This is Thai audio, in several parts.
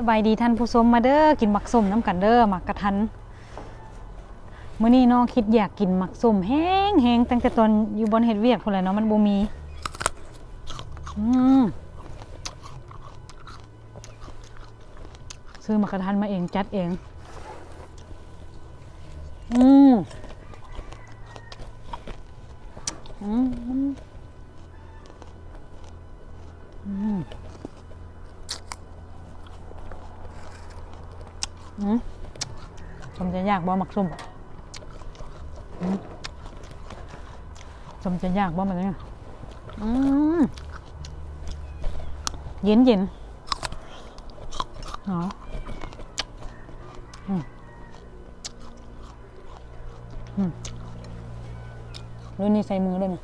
สบายดีท่านผู้ชมมาเด้อกินหมักส้มน้ำกันเด้อหมักกระทันเมื้อนี้น้องคิดอยากกินหมักส้มแห้งแห้งตั้งแต่ตอนอยู่บนเฮ็ดเวียกคนแหละเนาะมันบ่มีอืมซื้อหมักกระทันมาเองจัดเอง อืมอืมอืม อืม สมจะยากบ่หมักซุ่มอืมสมจะยากบ่มันเนี่ยเย็นเย็นเนาะอืมอืมรุ่นนี้ใส่มือด้ไหม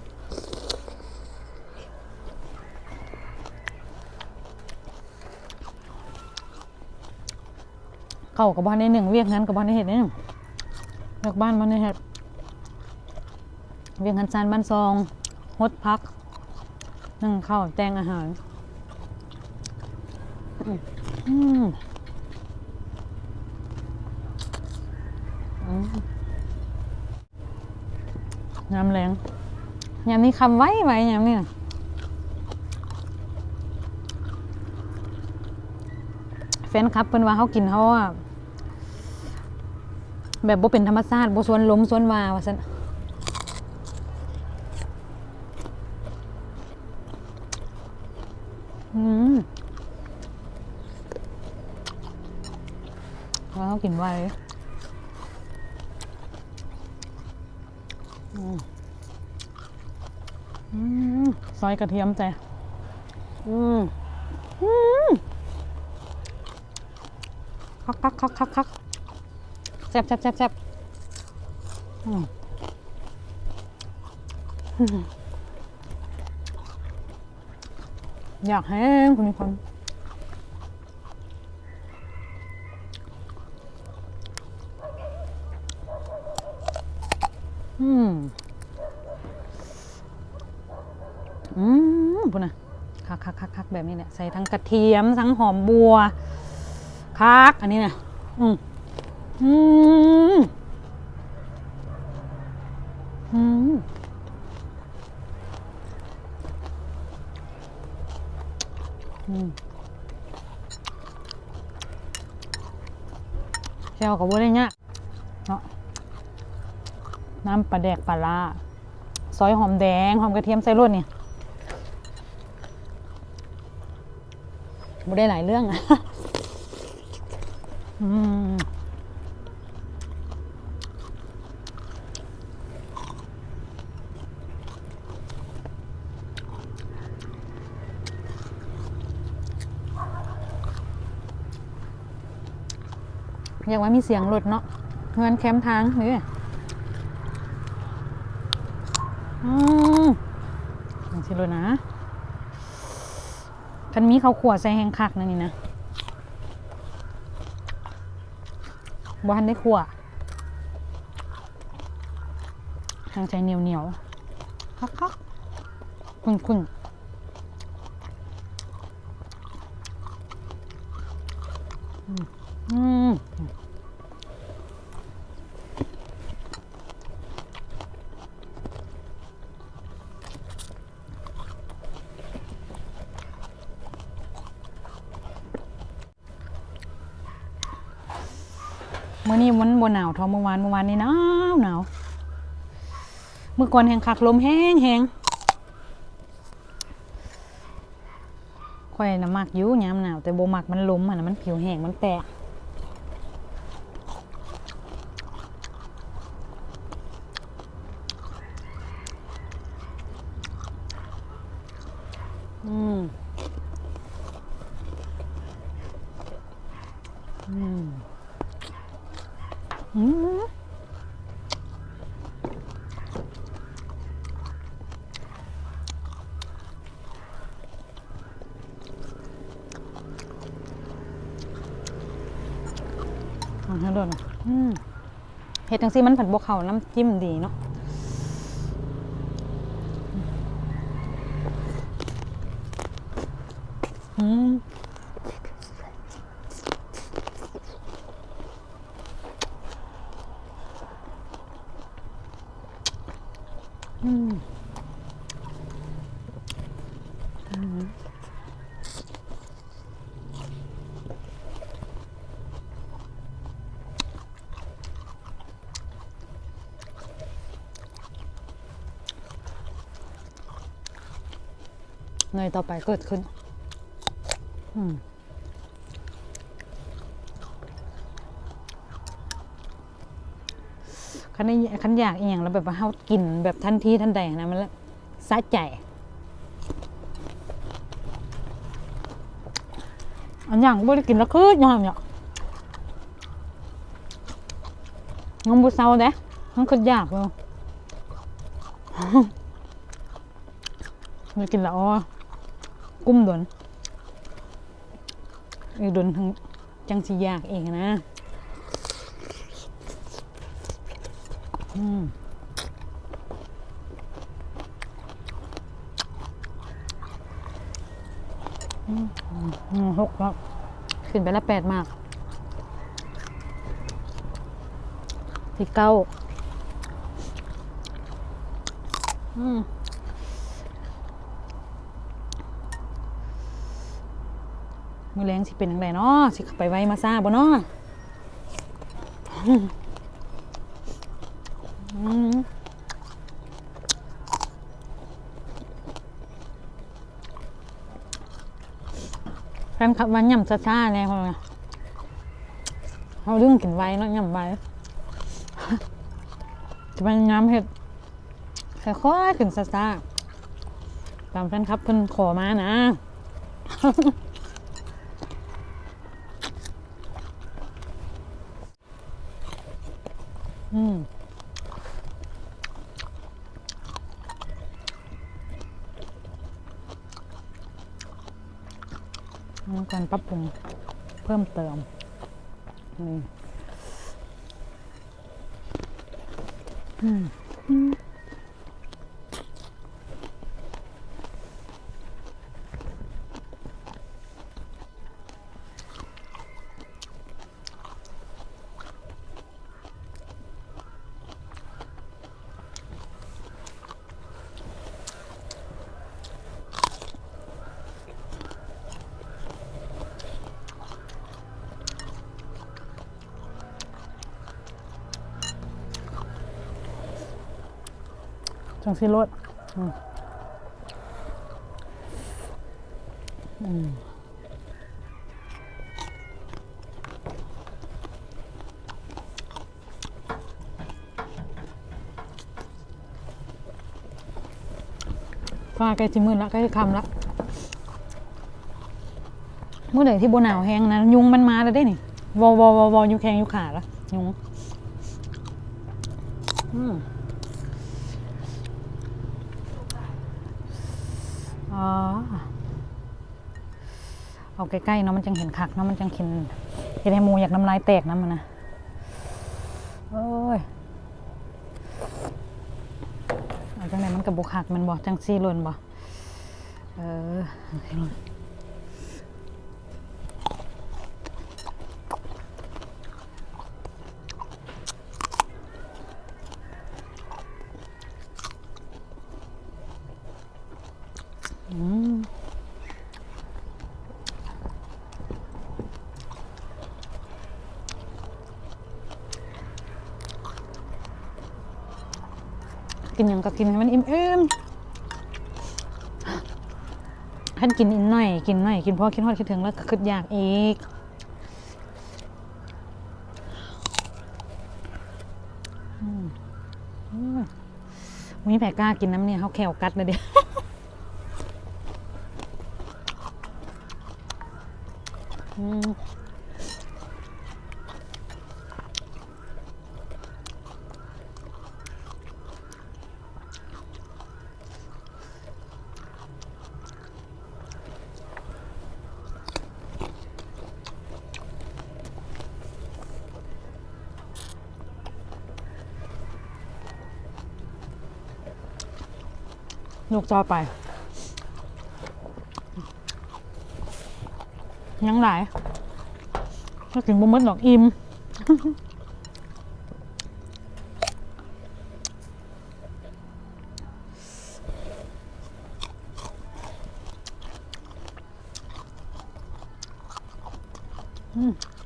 เข้ากับบ้านในหนึ่งเวียกงั้นกับบ้านในเห็ดในหนึ่งเวียกบ้านบ้านในเห็ดเวียกงันซานบ้านซองฮดพักนึ่งข้าวแตงอาหารอืมยำแรงยำนี้คำไว้ไว้ยำนี่นะแฟนคลับเพิ่นว่าเขากินเขาอะ แบบบ่เป็นธรรมชาติบ่สวนล้มสวนวาว่าซั่นอืมว่าเขากินไวอืมอืมซอยกระเทียมใจอืมอืมคักคักคักคักคัก แซ่บแซ่บแซ่บแซ่บอืมอืมอยากให้คุณมีคนอืม อืมพูดนะคักคักคักคักแบบนี้เนี่ย ใส่ทั้งกระเทียม ทั้งหอมบัว คัก อันนี้เนี่ยอืม อืมอืมเจ้ากับบัวได้เนี่ยเนาะน้ำปลาแดกปลาร้าซอยหอมแดง หอมกระเทียมใส่รวดเนี่ยบ่ได้หลายเรื่องอะ อืม อยากว่ามีเสียงรถเนาะเงินแคมป์ทางนี่อืมองสิรถนะคันมีเขาวขวดใส่แหงคักนั่นนี่นะบ้านได้ขวดทางใจเหนียวเหนียวคักคักคุณคุณ มื่อนี้มันบนหนาวเทอเมื่อวานเมื่อวานนี้หนาวหนาวเมื่อก่อนแหงคักลมแห้งแห้งค่อยน้ำมักยู่ยามหนาวแต่โบมักมันลมอะนะมันผิวแห้งมันแตกอืม นั่โดนเห็ดจังซี่มันผัดบวกเขาน้ำจิ้มดีเนาะอืมอืม เนยต่อไปเกิดขึ้น อืมคันนี้คันอยากอียงแล้วแบบว่าเฮากินแบบทันทีทันใดนะมันละสะใจอันอย่างบ่ได้กินแล้วคือยอมเนี่ยงงบ่เซาเด้มันก็อยากเลยมันกินแล้วอ๋อ กุ้มดนอีดนทั้งจังสิอยากเองนะอืมอืมอืมหกแล้วขึ้นไปล้วแปดมากที่เก้าอืม มือแรงสิเป็นอยังไงเนาะสิข้าไปไว้มาซาบ่เนาะอืมอืมแฟนคลับมันย่ำซ่าๆเนี่ยคนละเขาเรื่องกินไว้เนาะย่ำไว้จะเป็นน้ำเห็ดค่อยๆขึ้นซ่าๆตามแฟนคลับเพิ่นขอมานะ อืม มีการปรับปรุงเพิ่มเติมนี่อืม จังสิรสอืมฟ้าใกล้จิมืดละใกล้จะคำละเมื่อไหร่ที่บนหนาวแห้งนะ ยุงมันมาแล้วได้นี่วอวอวอวอยุงแขงยุงขาละยุงอืม เอาใกล้ๆเนาะมันจังเห็นคักเนาะมันจังเห็นเห็นให้หมูอยากน้ำลายแตกน้ำมันนะโอ้ยเอาจังไหนมันกับบุคักมันบอกจังซี่ล่นบ่เออเคเลยอืม กินหยังก็กินให้มันอิ่มอิ่มท่านกินอีกหน่อย กินหน่อย กินพราะคิดฮอดคิดถึงแล้วก็คิดอยากอีกมีแผลกล้ากินน้ำเนี่ยเขาแขวกัดเลยเดียวอืม ลูกจอไป ยังหลายถ้ากินบ่มดหรอกอิ่ม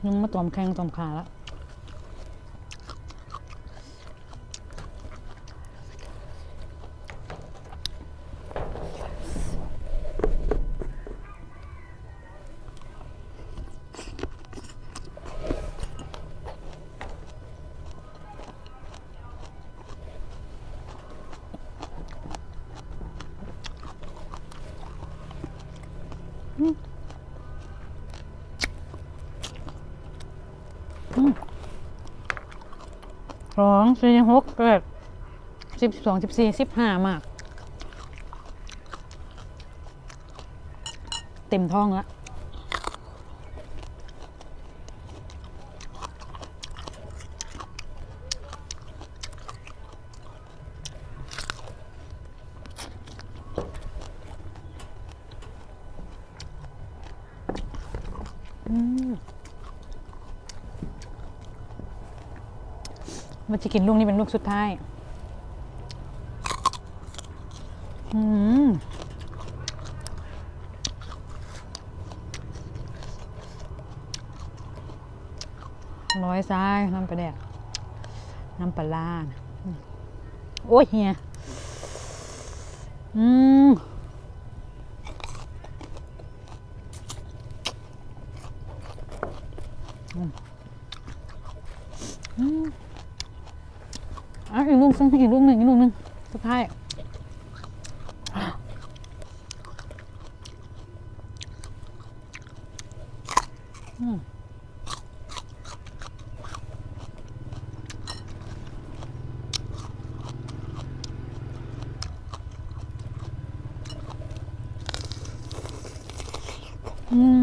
ยังมาตอมแข้งตอมขาแล้ว สองสี่หกเกิดสิบสองสิบสี่สิบห้ามาก เต็มท้องแล้ว มันจะกินลูกนี้เป็นลูกสุดท้ายอืมร้อยซ้ายน้ำปลาแดกน้ำปลาล่าโอ้ยเฮียอืม่งอีกลูกหนึ่งอีกลูกหนึ่งสุดท้ายอืมอืม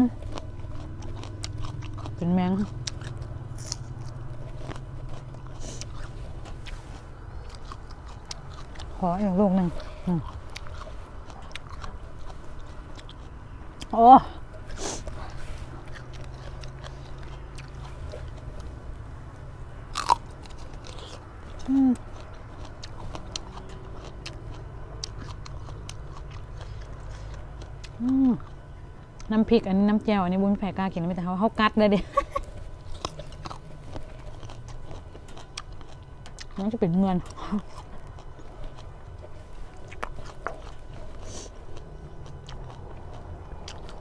เป็นแมง ข ออีกลูกหนึ่งอืมโอ้น้ำพริกอันนี้น้ำแจ่วอันนี้บุญแผ่กล้ากินไม่แต่เขาเขากัดเลยเดิมันจะเป็นเงิน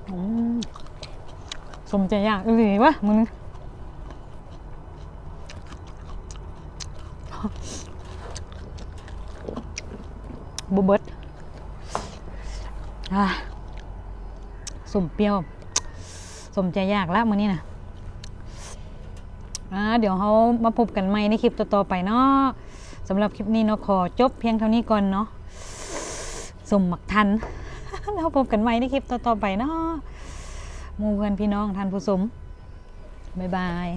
อืม สมใจอยากอีหลีวะมึงบเบิดอะสมเปรี้ยว สมใจอยากแล้วมื้อนี้นะอ่าเดี๋ยวเขามาพบกันใหม่ในคลิปต่อๆไปเนาะสำหรับคลิปนี้เนาะขอจบเพียงเท่านี้ก่อนเนาะสมหมักทันแล้วพบกันใหม่ในคลิปต่อๆไปเนาะ หมู่เพื่อนพี่น้องท่านผู้ชมบ๊ายบาย